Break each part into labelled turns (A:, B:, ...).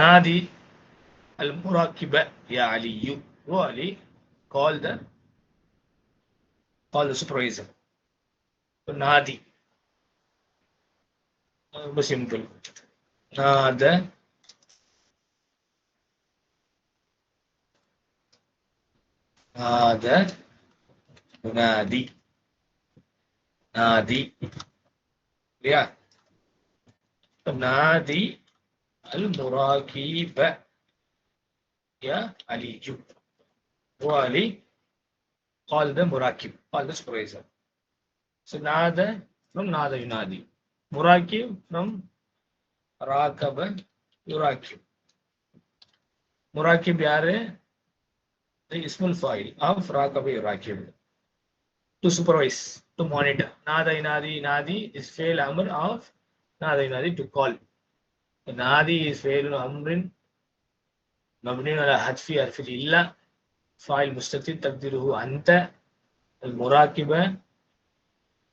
A: நாதி அல் முராக்கிப யா அலியு ஓ அலி call the call the supervisor நாதி ரொம்ப சிம்பிள் நாத நாத முனாதி நாதி இல்லையா நாதி அல் முராகிப யா அலிஜு ஓ அலி கால் த முராக்கிப் கால் த சூப்பர்வைசர் ஸோ நாத ஃப்ரம் நாத யுனாதி முராக்கிப் ஃப்ரம் ராகப யுராக்கிப் முராக்கிப் யாரு ismul fa'il of raqaba yuraqib to supervise to monitor nada inadi inadi is fail amr of nada inadi to call nadi is fail amrin مبني على حذف حرف الإلا فاعل مستتر تقديره أنت المراقبة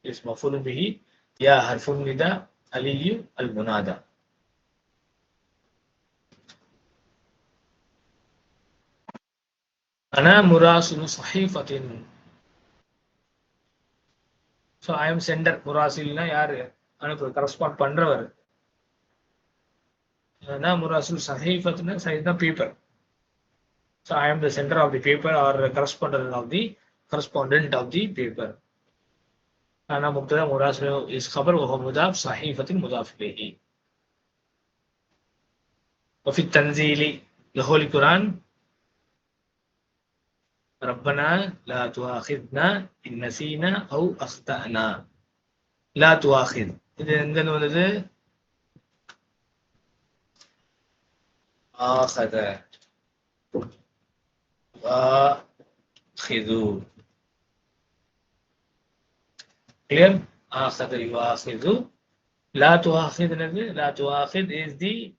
A: اسم مفعول به يا حرف النداء علي المنادى أنا مراسل صحيفة so I am centre முராசில்னா யாரு அனுப்பு correspond பண்றவர் நான் முராசில் சஹீஃபத்னா சஹீஃப் தான் paper so I am the centre of the paper are correspondent of the correspondent of the paper أنا مبتدأ مراسل is خبر وهو مضاف صحيفة مضاف إليه وفي التنزيل لهول القرآن ربنا لا تؤاخذنا إن نسينا أو أخطأنا لا تؤاخذ இது எங்க வருது آخذ آخذوا clear آخذ يؤاخذ لا تؤاخذ என்னது لا تؤاخذ is the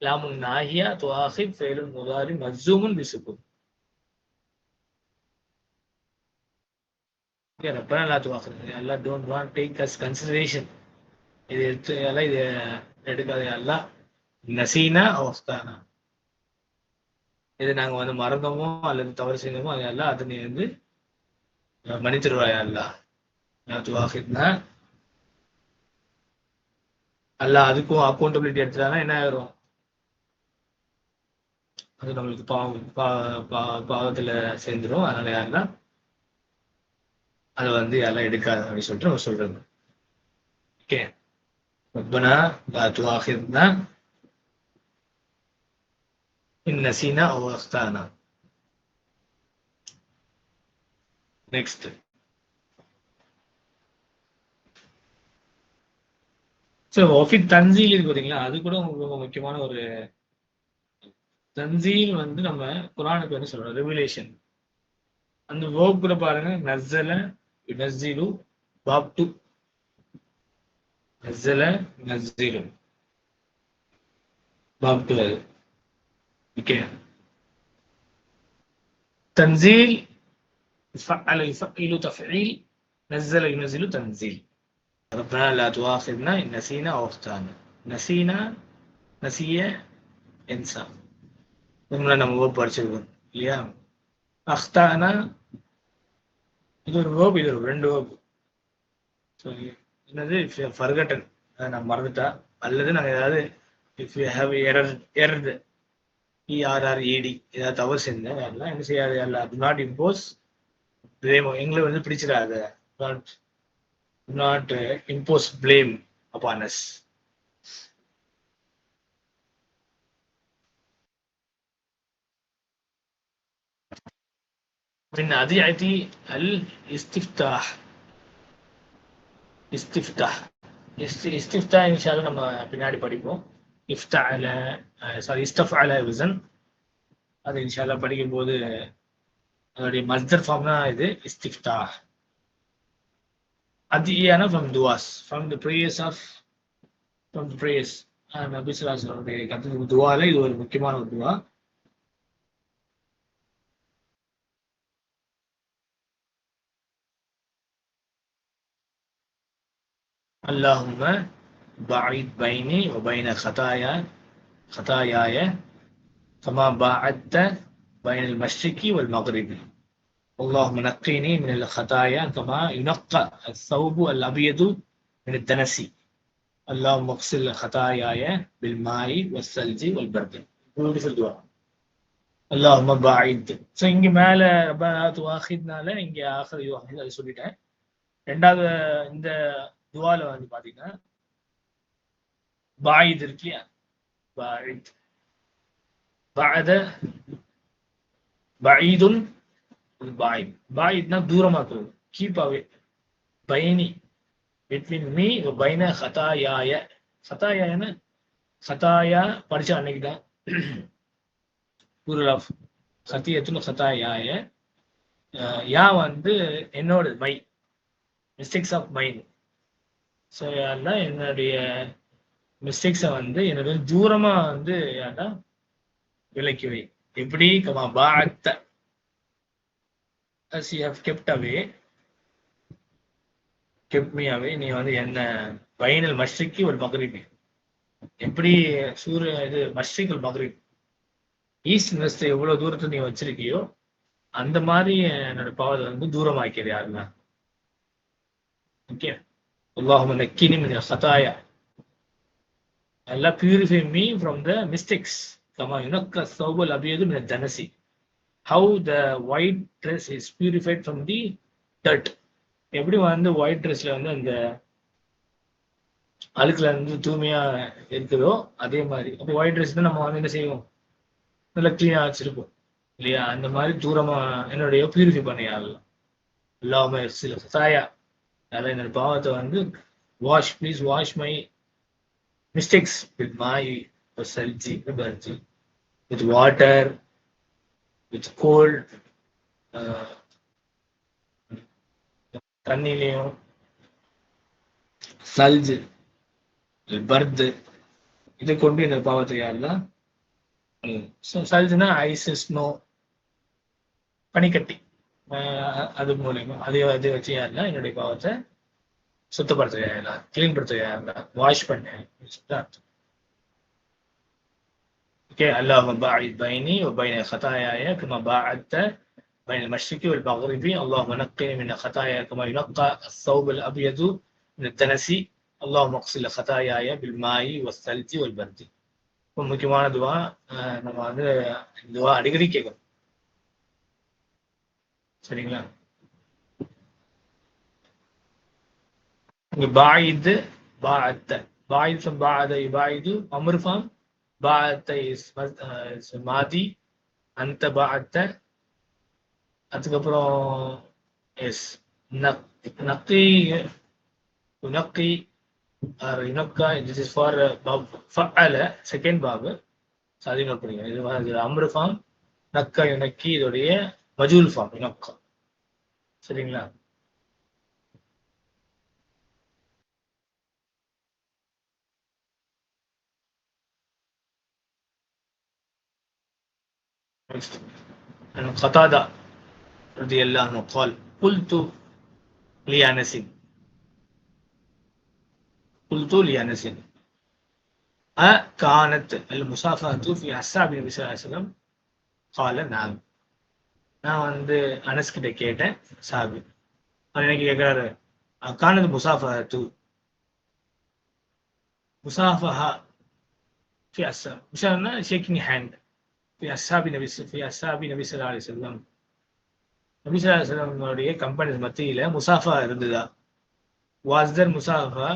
A: لام الناهية تؤاخذ فعل المضارع مجزوم بسكون ربنا لا تؤاخذنا الله don't want take us consideration இது எடுத்து எல்லாம் இது எடுக்காது எல்லாம் நசீனா அவஸ்தானா? இது நாங்க வந்து மறந்தோமோ அல்லது தவறு செய்தோமோ அது எல்லாம் அது நீ வந்து மன்னிச்சிருவாயா அல்லா துவாஹித்னா அல்ல அதுக்கும் அக்கௌண்டபிலிட்டி எடுத்துட்டானா என்ன ஆயிரும்? அது நம்மளுக்கு பாவம் பாவத்துல சேர்ந்துடும் அதனால யாரெல்லாம் அதை வந்து யாரெல்லாம் எடுக்காது அப்படின்னு சொல்லிட்டு நம்ம சொல்றாங்க ஓகே. ரப்பனா துவாஹித்னா இன் நசீனா அவஸ்தானா நெக்ஸ்ட் ஸோ ஒஃபித் தன்சீல் இருக்கு பார்த்தீங்களா அது கூட உங்களுக்கு ரொம்ப முக்கியமான ஒரு தன்சீல் வந்து நம்ம குரானுக்கு வந்து சொல்றோம். ரெகுலேஷன் அந்த வேர்ப் பாருங்க. நஸ்ஸல நஸ்ஸிலு பாப் டு நஸ்ஸல நஸ்ஸீலு பாப் டு ஓகே தன்சீல் فعل يفعل تفعيل نزل ينزل تنزيل ربنا لا تؤاخذنا إن نسينا أو أخطأنا نسينا نسي إنسان நம்மளை நம்ம வேர்ப் படிச்சிருக்கோம் இல்லையா அக்தானா இது ஒரு வேர்ப் இது ஒரு ரெண்டு வேர்ப் ஸோ என்னது ஃபர்கட்டன் நான் மறந்துட்டா அல்லது நாங்கள் ஏதாவது if you have error erred இஆர்ஆர்இடி ஏதாவது தவறு செஞ்சேன் எல்லாம் என்ன செய்யாது எல்லாம் டு நாட் இம்போஸ் பிளேம் எங்களை வந்து பிடிச்சிடாத not not uh, impose blame upon us. من أذيعة الاستفتاح استفتاح استفتاح إن شاء الله நம்ம பின்னாடி படிப்போம் இஃப்தால சாரி இஸ்டஃபால விசன் அது இன்ஷால்லா படிக்கும்போது அதோடைய மஸ்தர் ஃபார்ம் தான் இது இஸ்திஃப்தா அதியான from துவாஸ் from the prayers of from the prayers நபிசுலாசனுடைய கத்து துவால இது ஒரு முக்கியமான ஒரு துவா. அல்லாஹும بعيد بيني وبين خطايا خطاياي كما باعدت بين المشرق والمغرب. اللهم نقيني من الخطايا كما ينقى الثوب الأبيض من الدنس اللهم اغسل خطاياي بالماء والثلج والبرد. beautiful اللهم باعد. ஸோ இங்கே மேலே ரபனா துவாஹித்னால இங்கே ஆஹர் யுவாஹித் அது சொல்லிட்டேன் ரெண்டாவது இந்த துவாவில் வந்து பாயித் இருக்கு இல்லையா பாயித் பாத பாயிதுல் பாய் பாயித்னா தூரமா இருக்கிறது கீப் அவே பைனி பிட்வீன் மீ பைன ஹதாயாய ஹதாயாயன ஹதாயா படிச்ச அன்னைக்கு தான். குரு ஆஃப் சத்தியத்துன்னு ஹதாயாய யா வந்து என்னோட my mistakes of mine so அதெல்லாம் என்னுடைய மிஸ்டேக்ஸை வந்து என்னது தூரமா வந்து யாரா விலக்கி வை. எப்படி? கமா பாத்த as you have kept away kept me away நீ வந்து என்ன பைனல் மஷ்ரிக்கு ஒரு மகரிபி. எப்படி சூரிய இது மஷ்ரிக் ஒரு மகரிப் ஈஸ்ட் வெஸ்ட் எவ்வளவு தூரத்தை நீ வச்சிருக்கியோ அந்த மாதிரி என்னோட பாவத்தை வந்து தூரமாக்கிறது யாருன்னா? ஓகே அல்லாஹும் நக்கினி மின் ஹதாயா நல்லா purify me from the mistakes comma யுனக்க சௌபல் அபியது மின் தனசி how the white dress is purified from the dirt எப்படி வந்து ஒயிட் ட்ரெஸ்ல வந்து அந்த அழுக்குல இருந்து தூய்மையா இருக்குதோ அதே மாதிரி. அப்போ ஒயிட் ட்ரெஸ் தான் நம்ம வந்து என்ன செய்வோம்? நல்லா கிளீனா வச்சிருப்போம். இல்லையா? அந்த மாதிரி தூரமா என்னுடைய பியூரிஃபை பண்ணியாடலாம் எல்லாமே சில சாயா அதான் என்னோட பாவத்தை வந்து wash please wash my mistakes with மாய் சல்ஜி பர்ஜி வித் வாட்டர் வித் கோல்ட் தண்ணிலையும் சல்ஜு பர்து இதை கொண்டு இந்த பாவத்தை யாரெல்லாம் சல்ஜுனா ஐஸ் ஸ்னோ பனிக்கட்டி அது மூலயமா அதே அதை வச்சு யாரெல்லாம் என்னுடைய பாவத்தை சுத்தப்படுத்த யாரெல்லாம் கிளீன் படுத்த யாரெல்லாம் வாஷ் பண்ண ஓகே அல்லாஹ் பாயித் பைனி وبين خطاياي كما باعدت بين المشرق والمغرب اللهم نقني من خطاياي كما ينقى الثوب الابيض من الدنس اللهم اغسل خطاياي بالماء والثلج والبرد ரொம்ப முக்கியமான துவா அஹ் நம்ம வந்து துவா அடிக்கடி கேட்கணும் சரிங்களா இங்க பாயிது பாத்த பாயித் ஃப்ரம் பாத யுபாயிது அமர் ஃபார்ம் பாத்த இஸ் மாதி அந்த பாத்த அதுக்கப்புறம் எஸ். நக்கி நக்கி ஆர் யுனக்கா திஸ் இஸ் ஃபார் பாப் ஃபஅல செகண்ட் பாபு சாதிங்க அதையும் நோட் இது வந்து அம்ரு ஃபார்ம் நக்கா யுனக்கி இதோடைய மஜூல் ஃபார்ம் யுனக்கா சரிங்களா? عن قتادة رضي الله عنه قال قلت لأنس قلت لأنس أكانت المصافحة في أصحاب النبي صلى الله عليه وسلم قال نعم நான் வந்து அனஸ் கிட்ட கேட்டேன் சாபி அவர் எனக்கு கேட்கிறாரு கானது முசாஃபா தூ முசாஃபஹா في أصحاب ஃபி அசாபி நபி ஃபி அசாபி நபி சல்லா அலி செல்லம் நபி சல்லா அலி செல்லம்னுடைய கம்பெனி மத்தியில் முசாஃபா இருந்ததா? வாஸ் தர் முசாஃபா?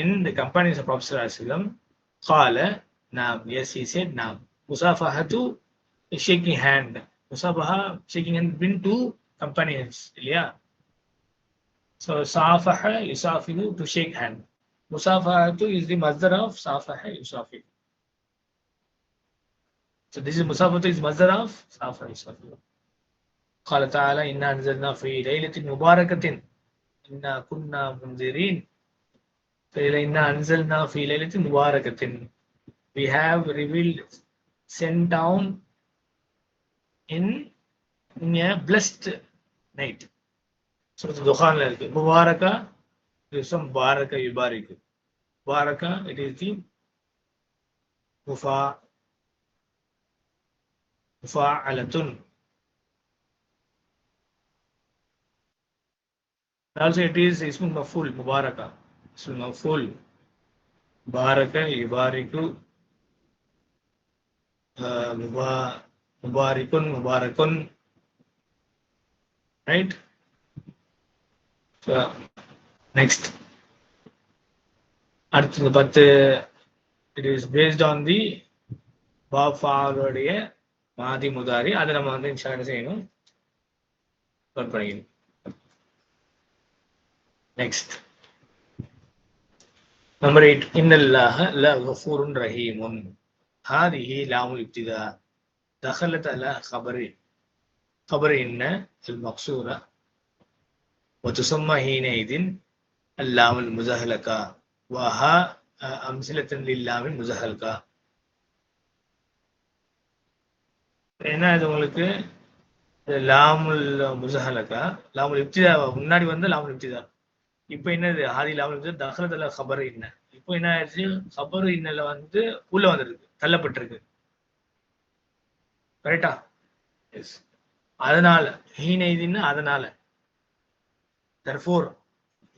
A: இன் கம்பெனிஸ் ஆஃப் ப்ராஃபர் அலி செல்லம் கால நாம் எஸ் இ செட் நாம் முசாஃபாஹா டு ஷேக்கிங் ஹேண்ட் முசாஃபாஹா ஷேக்கிங் ஹேண்ட் பின் டூ கம்பெனிஸ் இல்லையா? ஸோ சாஃபஹ யுசாஃபிகு டு ஷேக் ஹேண்ட் முசாஃபா டு இஸ் தி மஸ்தர் ஆஃப் சாஃபஹ யுசாஃபிகு so this is musafahatu is masdar of safaha yusafihu قال تعالى إنا أنزلنا في ليلة مباركة إنا كنا منذرين فإنا أنزلنا في ليلة مباركة we have revealed sent down in, in a blessed night Surat துகான்ல இருக்கு முபாரகா இது முபாரக யுபாரிக்கு முபாரகா it is the முஃபா முஃபா Also it is ismul maf'ul mubaraka. Ismul maf'ul. Baraka yubariku. Uh, mubarikun mubarakun. Right? So, next. அடுத்தது பத்து it is based on the பாஃபாவுடைய மாதி முதாரி அதை நம்ம வந்து இன்ஷா என்ன செய்யணும் நோட் பண்ணிக்கணும் நெக்ஸ்ட் நம்பர் எயிட் இன்னல்லாஹ ல கஃபூருன் ரஹீமுன் ஹாதிஹி லாமுல் இப்திதா دخلت على خبر خبر إن المقصورة وتسمى حينئذ اللام المزهلكة وها أمثلة للام المزهلكة என்ன இது உங்களுக்கு? லாமுல் முசஹலக்கா லாமுல் இப்திதா முன்னாடி வந்து லாமுல் இப்திதா. இப்போ என்னது? ஆதி லாமுல் இப்திதா தஹலத்துல ஹபர் இன்ன. இப்போ என்ன ஆயிடுச்சு ஹபர் இன்னல வந்து உள்ள வந்திருக்கு தள்ளப்பட்டிருக்கு. கரெக்டா எஸ் அதனால ஹீனைதின்னு அதனால. Therefore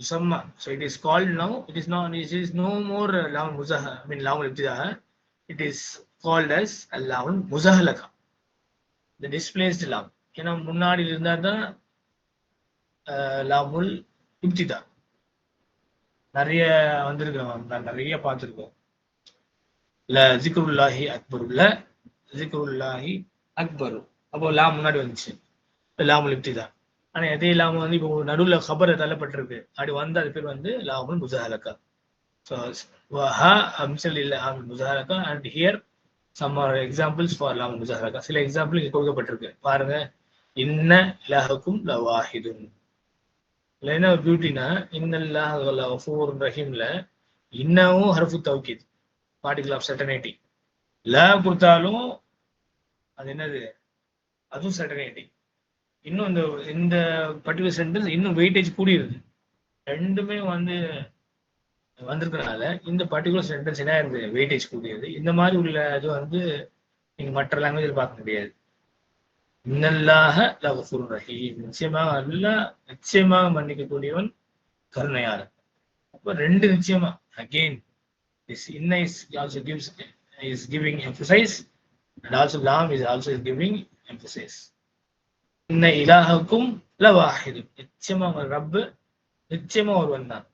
A: musamma so it is called now it is not it is no more லாமுல் முசஹ ஐ மீன் லாமுல் இப்திதா. It is called as as முசஹலக்கா இந்த the displaced ஏன்னா முன்னாடி இருந்தால் தான் லாமுல் இப்திதா நிறைய வந்திருக்கோம் நான் நிறைய பார்த்துருக்கோம். இல்ல ஜிக்ருல்லாஹி அக்பருல்ல ஜிக்ருல்லாஹி அக்பரு. அப்போ லாம் முன்னாடி வந்துச்சு. லாமுல் இப்திதா ஆனா எதே லாமு வந்து இப்போ நடுவுல கபர் தள்ளப்பட்டிருக்கு. அப்படி வந்து அது பேர் வந்து லாமுல் முசஹலக்கா ஸோ ஹா அம்சல் இல்ல முசஹலக்கா and here some examples for லாமுல் முசஹலக்கா சில எக்ஸாம்பிள் இங்கே கொடுக்கப்பட்டிருக்கு. பாருங்க. இன்ன லஹக்கும் லவாஹிதுன். இல்லை என்ன பியூட்டினா இன்னல்லாஹ் ஃபோர் ரஹீம்ல இன்னவும் ஹர்ஃபு தௌகித். பார்ட்டிகல் ஆஃப் சர்டனிட்டி ல கொடுத்தாலும் அது என்னது? அதுவும் சர்டனிட்டி இன்னும் இந்த இந்த பர்டிகுலர் சென்டென்ஸ் இன்னும் வெயிட்டேஜ் கூடியிருது ரெண்டுமே வந்து வந்திருக்கனால இந்த பர்டிகுலர் சென்டென்ஸ் என்ன இந்த வெயிட்டேஜ் கூடியது? இந்த மாதிரி உள்ள இது வந்து நீங்க மற்ற லாங்குவேஜில் பார்க்க முடியாது. இன்னல்லாக லகஃபுர் ரஹீம். நிச்சயமாக அல்லாஹ் நிச்சயமாக மன்னிக்கக்கூடியவன் கருணையாளன். அப்போ ரெண்டு நிச்சயமா. அகெயின் இஸ் இன்ன is also gives is giving emphasis and also லாம் is also is giving emphasis இன்ன இலாகக்கும் லவாஹிதும் நிச்சயமா ரப்பு நிச்சயமா ஒருவன் தான்.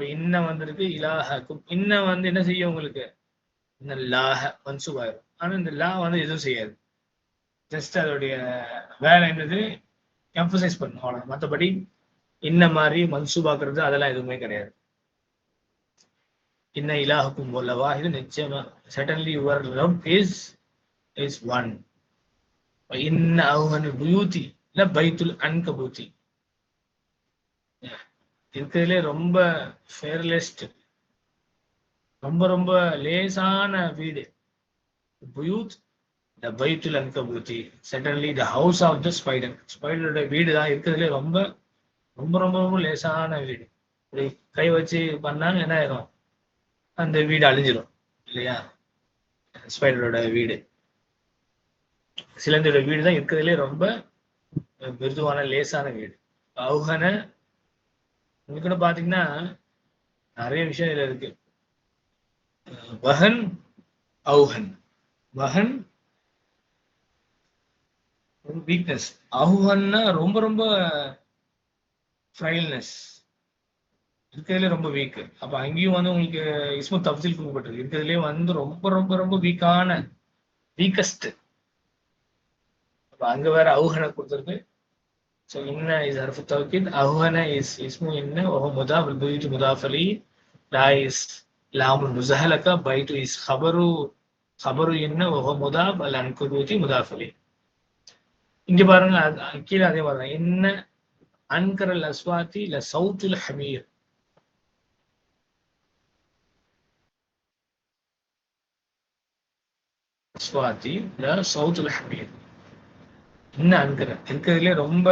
A: இப்போ இன்ன வந்திருக்கு இலாஹக்கும். இன்ன வந்து என்ன செய்யும் உங்களுக்கு? இந்த லாஹ மன்சுபாயிரும். ஆனா இந்த லா வந்து எதுவும் செய்யாது. ஜஸ்ட் அதோடைய வேலை என்னது? எம்பசைஸ் பண்ணும் அவ்வளோ மற்றபடி இன்ன மாதிரி மன்சூபாக்குறது அதெல்லாம் எதுவுமே கிடையாது. இன்ன இலாஹக்கும் போலவா இது நிச்சயமா. Certainly your lord is is one இன்ன அவங்க புயூதி இல்ல பைத்துல் அன்கபூத்தி இருக்கிறதுலே ரொம்ப ஃபேர்லெஸ்ட் ரொம்ப ரொம்ப லேசான வீடு. புயூத் த பைத்துல் அன்கபூத்தி certainly the house of the spider ஸ்பைடரோட வீடு தான் இருக்கிறதுலே ரொம்ப ரொம்ப ரொம்ப ரொம்ப லேசான வீடு. இப்படி கை வச்சு பண்ணாங்க என்ன ஆயிரும்? அந்த வீடு அழிஞ்சிரும். இல்லையா? ஸ்பைடரோட வீடு. சிலந்தியோட வீடு தான் இருக்கிறதுலே ரொம்ப மிருதுவான லேசான வீடு. அவுகன இது கூட பாத்தீங்கன்னா நிறைய விஷயம் இதுல இருக்கு. வஹன் அவுஹன். வஹன் வீக்னஸ் அவுஹன்னா ரொம்ப ரொம்ப ஃப்ரைல்னஸ் இருக்கிறதுல ரொம்ப வீக் அப்ப அங்கேயும் வந்து உங்களுக்கு இஸ்மு தப்சில் கொடுக்கப்பட்டிருக்கு இருக்கிறதுலே வந்து ரொம்ப ரொம்ப ரொம்ப வீக்கான வீக்கஸ்ட் அங்க வேற அவுகனை கொடுத்துருக்கு. ஸோ இன்ன இஸ் ஹர்ஃபு தௌக்கித் அவுஹன இஸ் இஸ்மு இன்ன ஓஹோ முதாஃப் பைத்து முதாஃப் அலி லா இஸ் லாமுல் முசஹலக பைத்து இஸ் ஹபரு ஹபரு இன்ன ஓஹோ முதாஃப் அல் அன்குபூத்தி முதாஃப் அலி இங்க பாருங்க அது- கீழே அதே மாதிரி தான் இன்ன அன்கரல் அஸ்வாத்தி ல சவுத்துல் ஹமீர் அஸ்வாத்தி ல சவுத்துல் ஹமீர் இன்னும் அன்கிற இருக்கிறதுலே ரொம்ப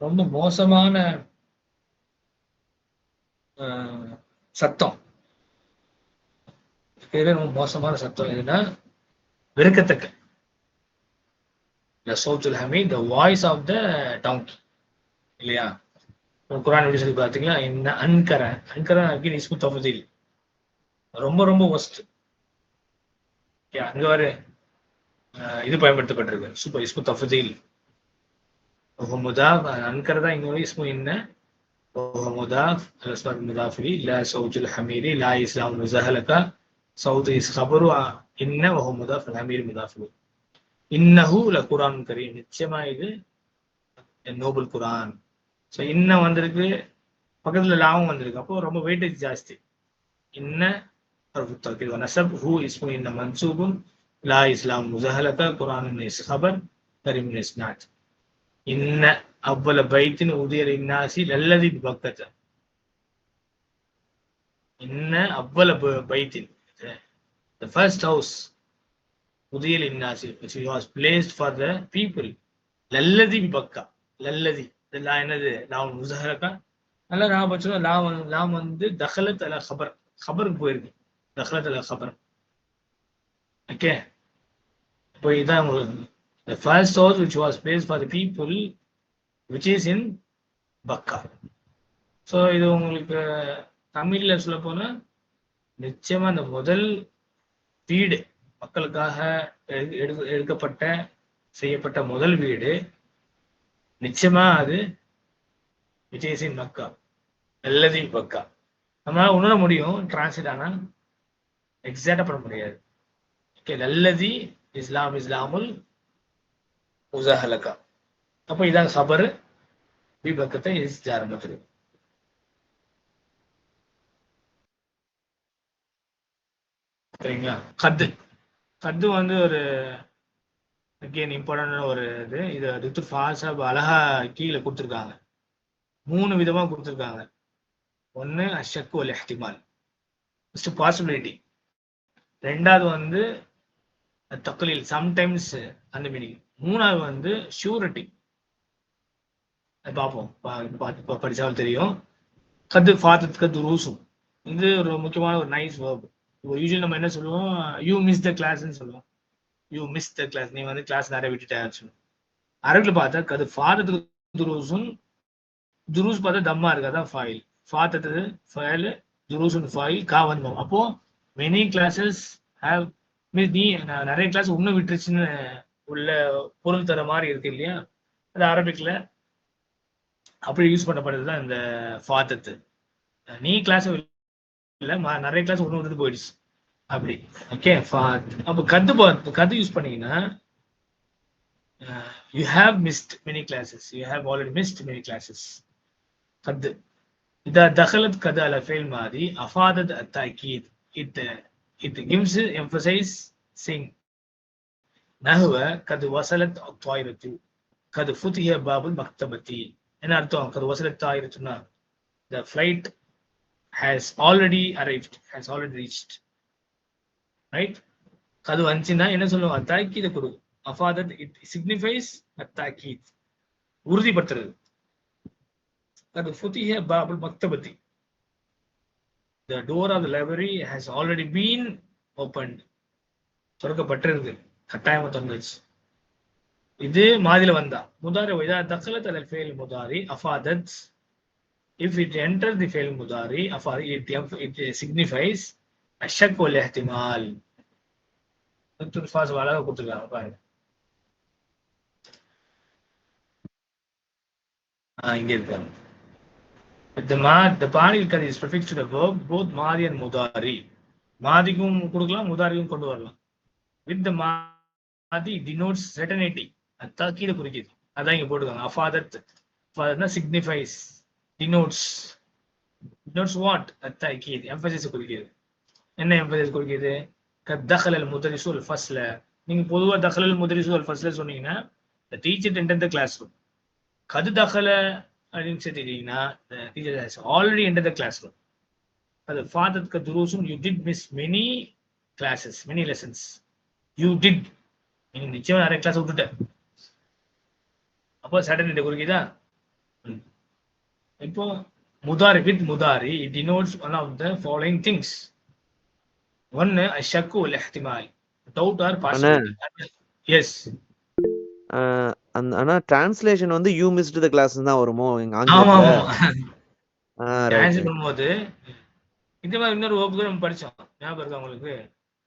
A: ரொம்ப மோசமான ஆஹ், சத்தம். ரொம்ப மோசமான சத்தம் எதுன்னா வெறுக்கத்தக்க. The ஹமி the voice of the donkey. இல்லையா? குரான் எப்படி சொல்லி பார்த்தீங்களா என்ன அன்கர. அன்கரன் அகின் இஸ்மு தஃபதீல் ரொம்ப ரொம்ப ஒஸ்ட் அங்க வர. இது பயன்படுத்தப்பட்டிருக்கு. சூப்பர் இஸ்மு தஃபுதீல் முதாஃப் அன்கரதா இன்னொரு இஸ்மு என்ன முதாஃப் அஸ்மாத் முதாஃபி லா சௌஜுல் ஹமீரி லா இஸ்லாம் முசஹலகா சவுத் இஸ் ஹபரு இன்ன ஒஹோ முதாஃப் ஹமீர் முதாஃபி இன்னஹு ல குரான் கரீம் நிச்சயமா இது நோபல் குரான் ஸோ இன்ன வந்திருக்கு பக்கத்தில் லாவும் வந்திருக்கு அப்போ ரொம்ப வெயிட்டேஜ் ஜாஸ்தி இன்ன நசப் ஹூ இஸ்மு இன்ன மன்சூபும் லா இஸ்லாம் முசஹலக குரான் இஸ் ஹபர் கரீம் இஸ் நாட் இன்ன அவ்வள பைத்தின் உதயர் இன்னாசி லல்லதி பக்கத்த இன்ன அவ்வள பைத்தின் the first house உதயல் Innasi which was placed for the people. லல்லதி பக்கா லல்லதி இதெல்லாம் என்னது லாம் முசஹரக்கா நல்லா நான் பட்சம் லாம் லாம் வந்து தஹலத் அல ஹபர் ஹபருக்கு போயிருக்கு தஹலத் அல ஹபர் ஓகே இப்போ இதான் the first house which was placed for the people which is in பக்கா ஸோ இது உங்களுக்கு தமிழில் சொல்ல போனால் நிச்சயமாக அந்த முதல் வீடு மக்களுக்காக எடு- எடுக்கப்பட்ட செய்யப்பட்ட முதல் வீடு நிச்சயமா அது விஜயசின் மக்கா எல்லாத்தையும் பக்கா நம்மளால உணர முடியும் டிரான்ஸ்லேட் ஆனால் எக்ஸாக்டா பண்ண முடியாது. ஓகே நல்லதி இஸ்லாம் இஸ்லாமுல் உசஹலக்கா அப்ப இதான் சபரு. விபக்கத்தை இஸ் ஆரம்பிச்சிருக்கு சரிங்களா? கத்து. கத்து வந்து ஒரு அகெயின் இம்பார்ட்டன்ட் ஒரு இது. இது ரித்து ஃபாஸ்ட் அழகா கீழே கொடுத்துருக்காங்க. மூணு விதமாக கொடுத்துருக்காங்க. ஒன்று அஷக்கு ஒல் எஹ்திமால் ஃபஸ்ட்டு பாசிபிலிட்டி ரெண்டாவது வந்து தக்கலில். சம்டைம்ஸ் அந்த மீனிங் மூணாவது வந்து ஷூரிட்டி பார்ப்போம். பா- பார்த்து பா- தெரியும். கத்து ஃபாத்தத் கத்து ரூசும். இது ஒரு முக்கியமான ஒரு நைஸ் வேர்ப் இப்போ யூஸ்வலி நம்ம என்ன சொல்லுவோம்? யூ மிஸ் த கிளாஸ்ன்னு சொல்லுவோம். யூ மிஸ் த கிளாஸ் நீ வந்து கிளாஸ் நிறைய விட்டுட்டேன்னு சொல்லுவோம். அரபில் பார்த்தா கது ஃபாதத்துக்கு துருசும் துருஸ் பார்த்தா தம்மா இருக்கு. அதான் ஃபாயில் ஃபாத்தத்து ஃபயல் துருசுன் ஃபாயில் கா வந்தோம். அப்போ மெனி கிளாஸஸ் ஹேவ் மீதி நிறைய கிளாஸ் ஒன்று விட்டுருச்சுன்னு உள்ள பொருள் தர மாதிரி இருக்கு இல்லையா? அது அரபிக்ல அப்படி யூஸ் பண்ணப்படுறது தான் இந்த ஃபாத்தத்து நீ கிளாஸ் இல்லை நிறைய கிளாஸ் ஒன்று வந்துட்டு போயிடுச்சு. அப்படி. ஓகே ஃபாத் அப்போ கத்து கத்து யூஸ் பண்ணீங்கன்னா you have missed many classes you have already missed many classes கத்து. இதா தஹலத் கது அல ஃபெயில் மாதிரி அஃபாதத் அத்தாக்கீத் it it gives emphasize saying نحو قد وصلت الطائرة قد فتح باب المكتبة என்ன அர்த்தம் قد وصلت الطائرة the flight has already arrived has already reached right அது வந்துச்சுன்னா என்ன சொல்லுவோம் அத்தாக்கீத கொடு அஃபாதத் இட் சிக்னிஃபைஸ் அத்தாக்கீத் உறுதிப்படுத்துறது அது ஃபுதிஹ பாபுல் மக்தபத்தி the door of the library has already been opened. திறக்கப்பட்டிருக்கு கட்டாயமா திறந்துச்சு இது மாதில வந்தா. முதாரி வைதா தக்கலத் அல் ஃபேல் முதாரி அஃபாதத். இஃப் இட் என்டர் தி ஃபேல் முதாரி அஃபா இட் இட் சிக்னிஃபைஸ் அஷக் ஒல் எஹ்திமால் அழகாக கொடுத்துருக்காங்க பாருங்க. இங்க இருக்காங்க. The, ma the பாணியில் கதை is prefixed to the verb both மாதி and முதாரி மாதிக்கும் கொடுக்கலாம் முதாரிக்கும் கொண்டு வரலாம் வித் த மாதி டினோட்ஸ் ரெட்டனிட்டி அதுதான் கீழே குறிக்கிது அதான் இங்க போட்டுக்காங்க அஃபாதத் ஃபாதர்னா சிக்னிஃபைஸ் டினோட்ஸ் டினோட்ஸ் வாட் அதுதான் கீழே எம்பசைஸ் குறிக்கிது என்ன எம்பசைஸ் குறிக்கிது கத்தகலல் முதரிசு அல் ஃபஸ்ல நீங்க பொதுவா தகலல் முதரிசு ஒரு ஃபர்ஸ்ட்ல சொன்னீங்கன்னா teacher entered the class room கது தகல அப்படின்னு எடுத்துக்கிட்டீங்கன்னா teacher has already enter the class room அது ஃபாதர் க துரூசும் you did miss many classes many lessons you did நீங்கள் நிச்சயம் நிறைய கிளாஸ் விட்டுட்டேன் அப்போ சாட்டர்டே குறிக்குதா? இப்போ முதாரி with முதாரி it denotes one of the following things ஒன்னு அஷக்கு உல் எஹ்திமால் டவுட் ஆர் பாசிபிள் எஸ்
B: அந்த ஆனா டிரான்ஸ்லேஷன் வந்து யூ மிஸ்டு த கிளாஸ் தான் வருமோ எங்க ஆங்கிலத்துல.
A: பண்ணும்போது இந்த மாதிரி இன்னொரு வகுப்பு நம்ம படிச்சோம். ஞாபகம் இருக்கா உங்களுக்கு?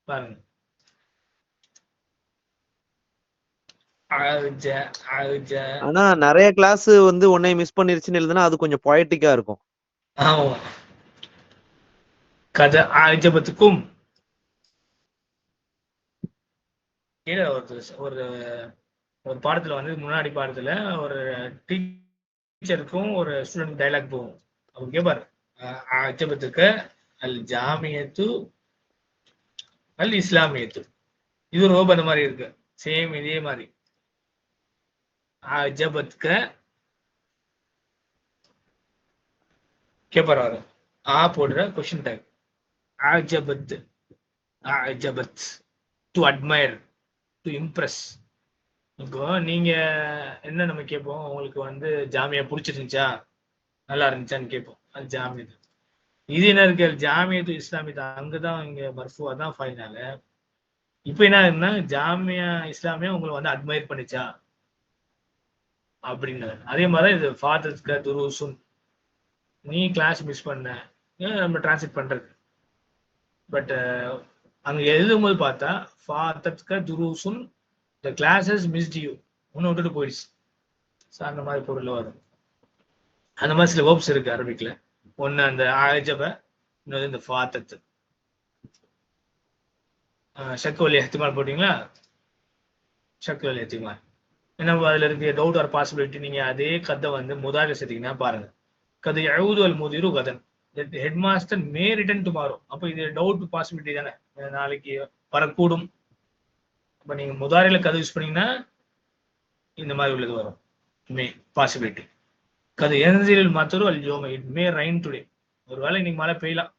A: பாருங்க.
B: ஆனா நிறைய கிளாஸ் வந்து உன்னை மிஸ் பண்ணிருச்சுன்னு எழுதுனா அது கொஞ்சம் பொயட்டிக்கா இருக்கும்.
A: கதை அஜபத்துக்கும் கீழே ஒரு ஒரு பாடத்துல வந்து முன்னாடி பாடத்துல ஒரு டீச்சருக்கும் ஒரு ஸ்டூடெண்ட் டைலாக் போகும். அவங்க கேட்பாரு அஜபத்துக்கு அல் ஜாமியத்து அல் இஸ்லாமியத்து. இது ஒரு ரோப் அந்த மாதிரி இருக்கு. சேம் இதே மாதிரி. அஜபத்க கேட்பாரு அவரு. ஆ போடுற கொஸ்டின் டேக் அஜபத் அஜபத் டு அட்மயர் டு இம்ப்ரெஸ் இப்போ நீங்க என்ன நம்ம கேட்போம்? உங்களுக்கு வந்து ஜாமியா பிடிச்சிருந்துச்சா? நல்லா இருந்துச்சான்னு கேட்போம். அது ஜாமியது இது என்ன இருக்கு ஜாமியத்து இஸ்லாமியத்து அங்கதான் இங்க பர்ஃபுவா தான் ஃபைனல் இப்போ என்ன ஆகுதுன்னா ஜாமியா இஸ்லாமியா உங்களை வந்து அட்மையர் பண்ணிச்சா? அப்படின்னு அதே மாதிரி இது ஃபாதர்ஸ்க துருசுன் நீ கிளாஸ் மிஸ் பண்ண. நம்ம டிரான்ஸ்லேட் பண்றது? பட் அங்க எழுதும்போது பார்த்தா ஃபாதர்ஸ்க துருசுன் த கிளாஸஸ் மிஸ்ட் யூ ஒன்று விட்டுட்டு போயிடுச்சு. ஸோ அந்த மாதிரி பொருள் வரும். அந்த மாதிரி சில வேர்ப்ஸ் இருக்கு அரபிக்ல. ஒன்று அந்த ஆஜப இன்னொரு இந்த ஃபாத்தத்து ஷக்கு வலி எஹ்திமால் போட்டீங்களா? ஷக்கு வலி எஹ்திமால். ஏன்னா அதுல இருக்க? டவுட் ஆர் பாசிபிலிட்டி நீங்க அதே கதை வந்து முதாரில் சேர்த்தீங்கன்னா பாருங்க. கதை எழுது அல் முதிரு கதன். Head master may return tomorrow அப்போ இது டவுட் பாசிபிலிட்டி தானே. நாளைக்கு வரக்கூடும். இப்போ நீங்க முதாரில கதை யூஸ் பண்ணீங்கன்னா இந்த மாதிரி உள்ளது வரும். மே பாசிபிலிட்டி கதை என்சில் மாத்தரும் அல் ஜோம இட் மே ரைன் டுடே ஒருவேளை இன்னைக்கு மழை பெய்யலாம்.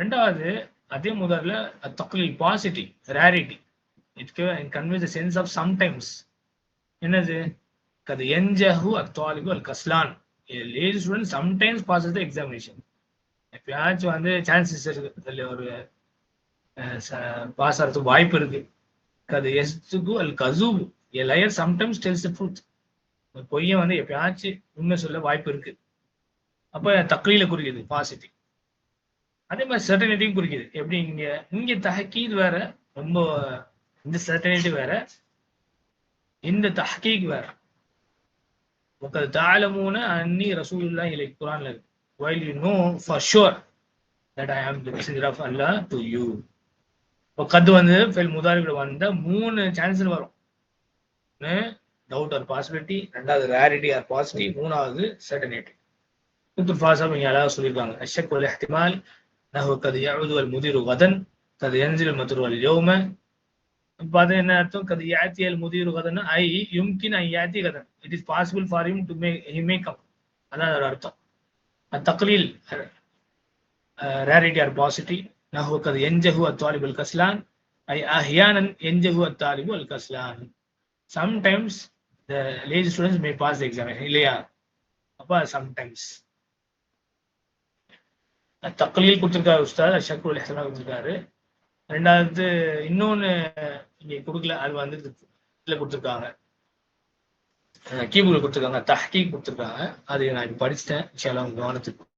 A: ரெண்டாவது அதே முதல்ல தக்கலில் positive rarity it convey the sense of sometimes என்னது? கது என்ஜஹு அக்தாலிபு அல் கஸ்லான். Lady student sometimes pass the examination எப்பயாச்சும் வந்து சான்சஸ் இருக்கு. அதில் ஒரு பாஸ் ஆகிறதுக்கு வாய்ப்பு இருக்கு. கது எஸ்துகு அல் கசூபு. A liar sometimes tells the truth பொய்யை வந்து எப்பயாச்சும் உண்மை சொல்ல வாய்ப்பு இருக்கு. அப்போ தக்லீல குறிக்குது பாசிட்டிவ் அதே மாதிரி சர்டனிட்டியும் குறிக்குது. எப்படி இங்க இங்க தஹக்கீது வேற ரொம்ப இந்த சர்டனிட்டி வேற இந்த தஹக்கீக் வேற. உங்கள் தாளமூன அன்னி ரசூல் ரசூலுல்லா இலை குரான்ல இருக்கு. While you know for sure that I am the messenger of Allah to you கத்து கது வந்து ஃபெல் முதாரிபில் வந்த மூணு சான்சல் வரும். டவுட் ஆர் பாசிபிலிட்டி ரெண்டாவது ரேரிட்டி ஆர் பாசிட்டிவ் மூணாவது சர்டனிட்டி குத்துர் ஃபாசம் இங்கே அழகாக சொல்லியிருக்காங்க. அஷக் வல் எஹ்திமால் நஹு கது யஅுது வல் முதிரு கதன். கது யன்சில் மத்ரு வல் யௌம. இப்போ அது என்ன அர்த்தம்? கது யாத்தி அல் முதிரு கதன் ஐ யும்கின் ஐ யாத்தி கதன். It is possible for him to may he may come அதான் அதோட அர்த்தம். தக்லீல் ரேரிட்டி ஆர் பாசிட்டிவ் நஹு கது என்ஜஹு அத்தாலிபு அல் கஸ்லான் ஐ அஹியானன் என்ஜஹு அத்தாலிபு அல் கஸ்லான் sometimes the lazy students may pass examination இல்லையா? அப்போ சம்டைம்ஸ் தக்லீல் கொடுத்துருக்காரு உஸ்தாத் ஷக்குல் ஹசனா கொடுத்துருக்காரு. ரெண்டாவது இன்னொன்னு இங்க கொடுக்கல அது வந்து இதுல கொடுத்துருக்காங்க. கீபோர்டு கொடுத்துருக்காங்க தஹ்கீக் கொடுத்துருக்காங்க. அது நான் இப்ப படிச்சிட்டேன். சில கவனத்துக்கு